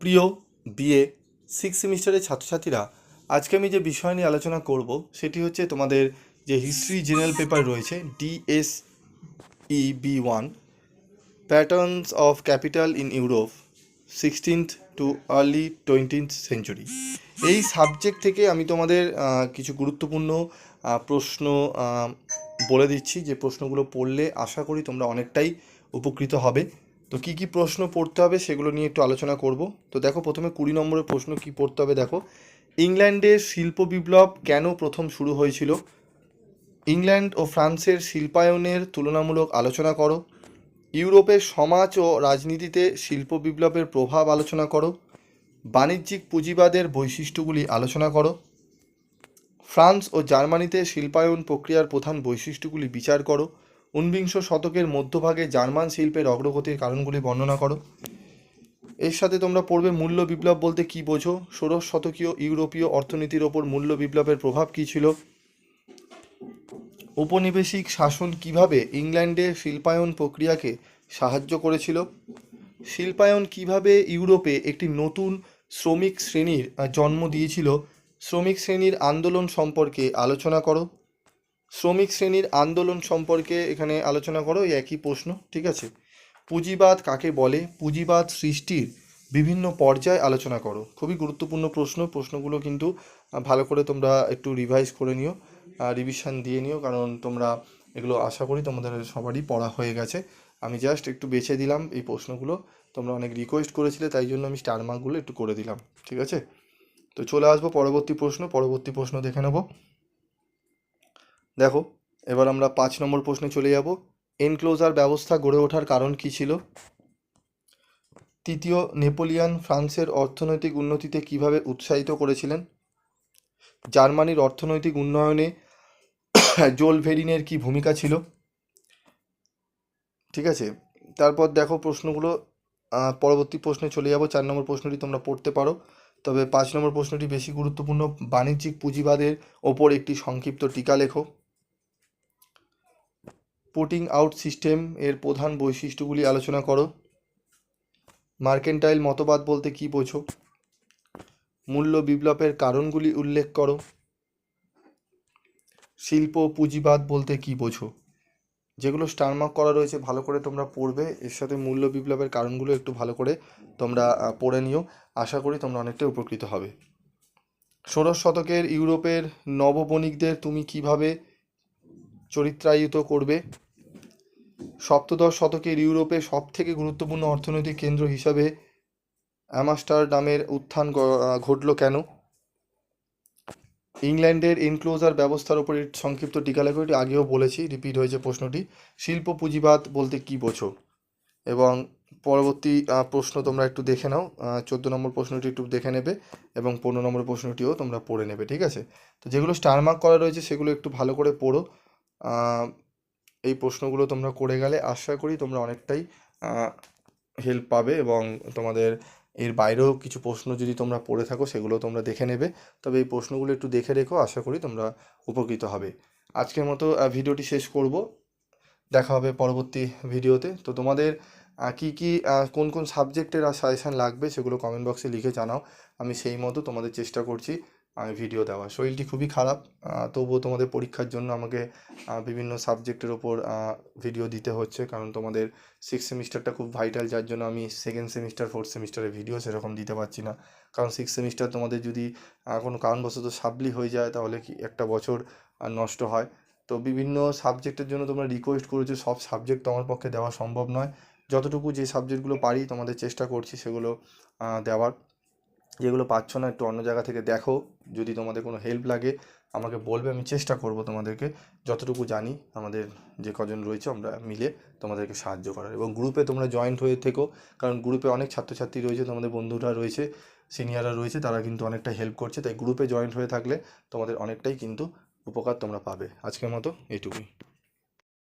প্রিয় BA six সেমিস্টারের ছাত্রছাত্রীরা, আজকে আমি যে বিষয় নিয়ে আলোচনা করব, সেটি হচ্ছে তোমাদের যে হিস্ট্রি জেনারেল পেপার রয়েছে DS B one patterns of capital in Europe sixteenth to early twentieth century এই সাবজেক্ট থেকে আমি তোমাদের কিছু গুরুত্বপূর্ণ প্রশ্ন বলে দিচ্ছি। যে প্রশ্নগুলো পড়লে আশা করি তোমরা অনেকটাই উপকৃত হবে। তো কি কি প্রশ্ন পড়তে হবে সেগুলো নিয়ে একটু আলোচনা করব। তো দেখো, প্রথমে কুড়ি নম্বরের প্রশ্ন কি পড়তে হবে দেখো। ইংল্যান্ডে শিল্প বিপ্লব কেন প্রথম শুরু হয়েছিল? ইংল্যান্ড ও ফ্রান্সের শিল্পায়নের তুলনামূলক আলোচনা করো। ইউরোপের সমাজ ও রাজনীতিতে শিল্প বিপ্লবের প্রভাব আলোচনা করো। বাণিজ্যিক পুঁজিবাদের বৈশিষ্ট্যগুলি আলোচনা করো। ফ্রান্স ও জার্মানিতে শিল্পায়ন প্রক্রিয়ার প্রধান বৈশিষ্ট্যগুলি বিচার করো। ঊনবিংশ শতকের মধ্যভাগে জার্মান শিল্পের অগ্রগতির কারণগুলি বর্ণনা করো। এর সাথে তোমরা পড়বে মূল্য বিপ্লব বলতে কি বোঝো? ষোড়শ শতকীয় ইউরোপীয় অর্থনীতির ওপর মূল্য বিপ্লবের প্রভাব কী ছিল? ঔপনিবেশিক শাসন কীভাবে ইংল্যান্ডে শিল্পায়ন প্রক্রিয়াকে সাহায্য করেছিল? শিল্পায়ন কীভাবে ইউরোপে একটি নতুন শ্রমিক শ্রেণির জন্ম দিয়েছিল? শ্রমিক শ্রেণির আন্দোলন সম্পর্কে আলোচনা করো। শ্রমিক শ্রেণির আন্দোলন সম্পর্কে এখানে আলোচনা করো, এই একই প্রশ্ন, ঠিক আছে? পুঁজিবাদ কাকে বলে? পুঁজিবাদ সৃষ্টির বিভিন্ন পর্যায়ে আলোচনা করো। খুবই গুরুত্বপূর্ণ প্রশ্ন, প্রশ্নগুলো কিন্তু ভালো করে তোমরা একটু রিভাইজ করে নিও রিভিশন দিয়ে নিও, কারণ তোমরা এগুলো আশা করি তোমাদের সবারই পড়া হয়ে গেছে। আমি জাস্ট একটু বেছে দিলাম এই প্রশ্নগুলো, তোমরা অনেক রিকোয়েস্ট করেছিলে, তাই জন্য আমি স্টার মার্কগুলো একটু করে দিলাম, ঠিক আছে? তো চলে আসব পরবর্তী প্রশ্ন পরবর্তী প্রশ্ন দেখে নেব। দেখো, এবার আমরা পাঁচ নম্বর প্রশ্নে চলে যাব। এনক্লোজার ব্যবস্থা গড়ে ওঠার কারণ কী ছিল? তৃতীয়, নেপোলিয়ান ফ্রান্সের অর্থনৈতিক উন্নতিতে কীভাবে উৎসাহিত করেছিলেন? জার্মানির অর্থনৈতিক উন্নয়নে জোলভেরিনের কি ভূমিকা ছিল? ঠিক আছে, তারপর দেখো প্রশ্নগুলো পরবর্তী প্রশ্নে চলে যাব। চার নম্বর প্রশ্নটি তোমরা পড়তে পারো। তবে পাঁচ নম্বর প্রশ্নটি বেশি গুরুত্বপূর্ণ। বাণিজ্যিক পুঁজিবাদের ওপর একটি সংক্ষিপ্ত টিকা লেখো। পুটিং আউট সিস্টেম এর প্রধান বৈশিষ্ট্যগুলি আলোচনা করো। মার্কেন্টাইল মতবাদ বলতে কী বোঝো? মূল্য বিপ্লবের কারণগুলি উল্লেখ করো। শিল্প পুঁজিবাদ বলতে কী বোঝো? যেগুলো স্টারমার্ক করা রয়েছে, ভালো করে তোমরা পড়বে। এর সাথে মূল্য বিপ্লবের কারণগুলো একটু ভালো করে তোমরা পড়ে নিও। আশা করি তোমরা অনেকটাই উপকৃত হবে। ষোড়শ শতকের ইউরোপের নববণিকদের তুমি কীভাবে চরিত্রায়িত করবে। সপ্তদশ শতকের ইউরোপে সবথেকে গুরুত্বপূর্ণ অর্থনৈতিক কেন্দ্র হিসাবে অ্যামাস্টারডামের উত্থান ঘটলো কেন? ইংল্যান্ডের এনক্লোজার ব্যবস্থার উপর সংক্ষিপ্ত টিকা লেখো, এটি আগেও বলেছি রিপিট হয়েছে প্রশ্নটি। শিল্প পুঁজিবাদ বলতে কি বোঝো? এবং পরবর্তী প্রশ্ন তোমরা একটু দেখে নাও চোদ্দ নম্বর প্রশ্নটি একটু দেখে নেবে এবং পনেরো নম্বর প্রশ্নটিও তোমরা পড়ে নেবে, ঠিক আছে? তো যেগুলো স্টার মার্ক করা রয়েছে সেগুলো একটু ভালো করে পড়ো। এই প্রশ্নগুলো তোমরা করে গেলে আশা করি তোমরা অনেকটাই হেল্প পাবে এবং তোমাদের এর বাইরেও কিছু প্রশ্ন যদি তোমরা পড়ে থাকো সেগুলো তোমরা দেখে নেবে। তবে এই প্রশ্নগুলো একটু দেখে রেখো, আশা করি তোমরা উপকৃত হবে। আজকের মতো ভিডিওটি শেষ করব। দেখা হবে পরবর্তী ভিডিওতে। তো তোমাদের কি কি কোন কোন সাবজেক্টের সাজেশান লাগবে সেগুলো কমেন্ট বক্সে লিখে জানাও। আমি সেই মতো তোমাদের চেষ্টা করছি। আমি ভিডিও দেওয়া। শরীরটি খুবই খারাপ তবুও তোমাদের পরীক্ষার জন্য আমাকে বিভিন্ন সাবজেক্টের ওপর ভিডিও দিতে হচ্ছে। কারণ তোমাদের সিক্স সেমিস্টারটা খুব ভাইটাল যার জন্য আমি সেকেন্ড সেমিস্টার ফোর্থ সেমিস্টারের ভিডিও সেরকম দিতে পারছি না। কারণ সিক্স সেমিস্টার তোমাদের যদি কোনো কারণবশত সাবলি হয়ে যায়, তাহলে কি একটা বছর নষ্ট হয়। তো বিভিন্ন সাবজেক্টের জন্য তোমরা রিকোয়েস্ট করেছ, সব সাবজেক্ট তোমার পক্ষে দেওয়া সম্ভব নয়। যতটুকু যে সাবজেক্টগুলো পারি, তোমাদের চেষ্টা করছি সেগুলো দেওয়ার। যেগুলো পাচ্ছ না, একটু অন্য জায়গা থেকে দেখো। যদি তোমাদের কোনো হেল্প লাগে, আমাকে বলবে, আমি চেষ্টা করব তোমাদেরকে। যতটুকু জানি, আমাদের যে কজন রয়েছে, আমরা মিলে তোমাদেরকে সাহায্য করার। এবং গ্রুপে তোমরা জয়েন্ট হয়ে থেকো, কারণ গ্রুপে অনেক ছাত্রছাত্রী রয়েছে, তোমাদের বন্ধুরা রয়েছে সিনিয়ররা রয়েছে, তারা কিন্তু অনেকটা হেল্প করছে। তাই গ্রুপে জয়েন্ট হয়ে থাকলে তোমাদের অনেকটাই কিন্তু উপকার তোমরা পাবে। আজকের মতো এইটুকুই